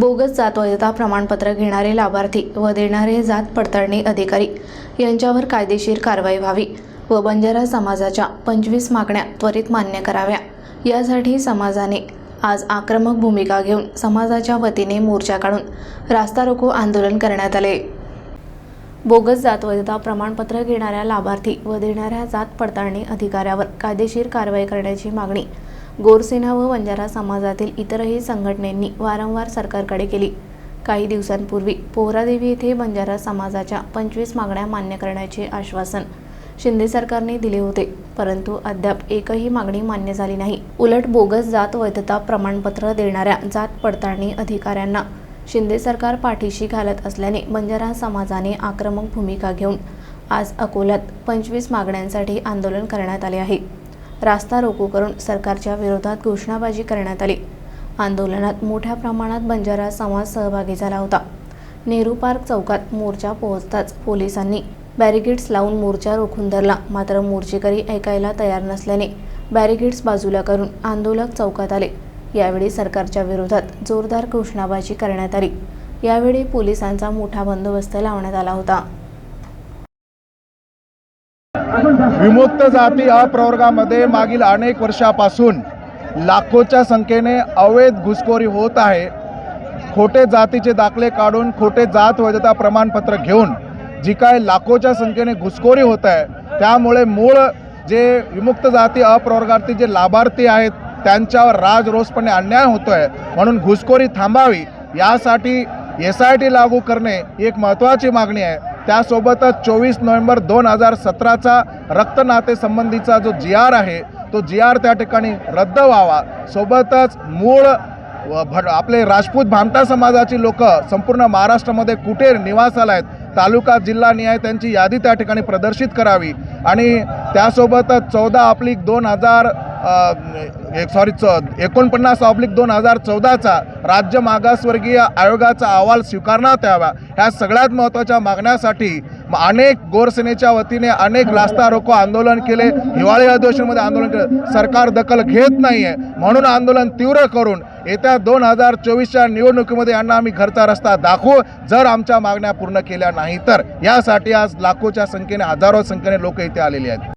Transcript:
Bogus जात वैधता प्रमाणपत्र घेणारे लाभार्थी व देणारे जात पडताळणी अधिकारी यांच्यावर कायदेशीर कारवाई व्हावी व बंजारा समाजाच्या पंचवीस मागण्या त्वरित मान्य कराव्या. यासाठी समाजाने आज आक्रमक भूमिका घेऊन समाजाच्या वतीने मोर्चा काढून रास्ता रोको आंदोलन करण्यात आले. बोगस जात वैधता प्रमाणपत्र घेणाऱ्या लाभार्थी व देणाऱ्या जात पडताळणी अधिकाऱ्यावर कायदेशीर कारवाई करण्याची मागणी गोरसेना व बंजारा समाजातील इतरही संघटनेंनी वारंवार सरकारकडे केली. काही दिवसांपूर्वी पोहरादेवी येथे बंजारा समाजाच्या पंचवीस मागण्या मान्य करण्याचे आश्वासन शिंदे सरकारने दिले होते. परंतु अद्याप एकही मागणी मान्य झाली नाही. उलट बोगस जात वैधता प्रमाणपत्र देणाऱ्या जात पडताळणी अधिकाऱ्यांना शिंदे सरकार पाठीशी घालत असल्याने बंजारा समाजाने आक्रमक भूमिका घेऊन आज अकोल्यात पंचवीस मागण्यांसाठी आंदोलन करण्यात आले आहे. रास्ता रोको करून सरकारच्या विरोधात घोषणाबाजी करण्यात आली. आंदोलनात मोठ्या प्रमाणात बंजारा समाज सहभागी झाला होता. नेहरू पार्क चौकात मोर्चा पोहोचताच पोलिसांनी बॅरिगेट्स लावून मोर्चा रोखून धरला. मात्र मोर्चेकरी ऐकायला तयार नसल्याने बॅरिगेट्स बाजूला करून आंदोलक चौकात आले. यावेळी सरकारच्या विरोधात जोरदार घोषणाबाजी करण्यात आली. यावेळी पोलिसांचा मोठा बंदोबस्त लावण्यात आला होता. विमुक्त जाती अप्रवर्गामध्ये मागील अनेक वर्षापासून लाखोच्या संख्येने अवैध घुसखोरी होत आहे. खोटे जातीचे दाखले काढून खोटे जात वैधता प्रमाणपत्र घेऊन जी काय लाखोच्या संख्येने घुसखोरी होत आहे त्यामुळे मूळ जे विमुक्त जाती अप्रवर्गातील जे लाभार्थी आहेत त्यांच्यावर राजरोसपणे अन्याय होतो आहे म्हणून घुसखोरी थांबावी यासाठी एस आय टी लागू करणे ही एक महत्त्वाची मागणी आहे. त्यासोबतच चोवीस नोव्हेंबर दोन हजार सतराचा रक्तनातेसंबंधीचा जो जी आर आहे तो जी आर त्या ठिकाणी रद्द व्हावा. सोबतच मूळ व भट आपले राजपूत भामटा समाजाची लोक संपूर्ण महाराष्ट्रामध्ये कुठे निवासाला आहेत तालुका जिल्हा निहाय त्यांची यादी त्या ठिकाणी प्रदर्शित करावी. आणि त्यासोबतच चौदा आपली दोन हजार एक सॉरी च एकोणपन्नास ऑब्लिक दोन हजार चौदाचा राज्य मागासवर्गीय आयोगाचा अहवाल स्वीकारण्यात यावा. ह्या सगळ्यात महत्त्वाच्या मागण्यासाठी अनेक गोरसेनेच्या वतीने अनेक रास्ता रोको आंदोलन केले. हिवाळी अधिवेशनमध्ये आंदोलन केलं. सरकार दखल घेत नाही आहे म्हणून आंदोलन तीव्र करून येत्या दोन हजार चोवीसच्या निवडणुकीमध्ये यांना आम्ही घरचा रस्ता दाखवू. जर आमच्या मागण्या पूर्ण केल्या नाही तर. यासाठी आज लाखोच्या संख्येने हजारो संख्येने लोक इथे आलेली आहेत.